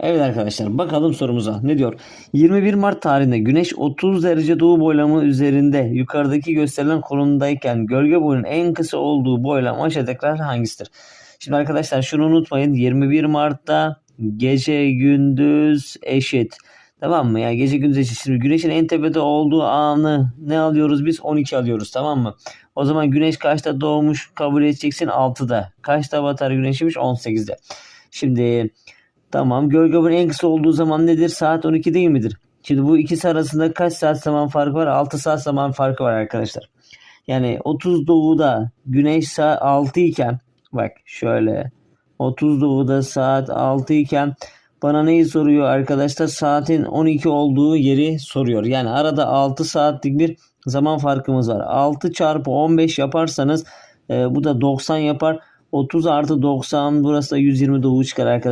Evet arkadaşlar bakalım sorumuza. Ne diyor? 21 Mart tarihinde Güneş 30 derece doğu boylamı üzerinde yukarıdaki gösterilen konumdayken gölge boyunun en kısa olduğu boylam aşağıdakiler hangisidir? Şimdi arkadaşlar şunu unutmayın. 21 Mart'ta gece gündüz eşit. Tamam mı? Yani gece gündüz eşit. Şimdi güneşin en tepede olduğu anı ne alıyoruz biz? 12 alıyoruz. Tamam mı? O zaman güneş kaçta doğmuş kabul edeceksin? 6'da. Kaçta batar güneşmiş? 18'de. Şimdi Tamam. Gölge en kısa olduğu zaman nedir? Saat 12 değil midir? Şimdi bu ikisi arasında kaç saat zaman farkı var? 6 saat zaman farkı var arkadaşlar. Yani 30 doğuda güneş saat 6 iken bak şöyle 30 doğuda saat 6 iken bana neyi soruyor arkadaşlar? Saatin 12 olduğu yeri soruyor. Yani arada 6 saatlik bir zaman farkımız var. 6 çarpı 15 yaparsanız e, bu da 90 yapar. 30 artı 90 burası da 120 doğu çıkar arkadaşlar.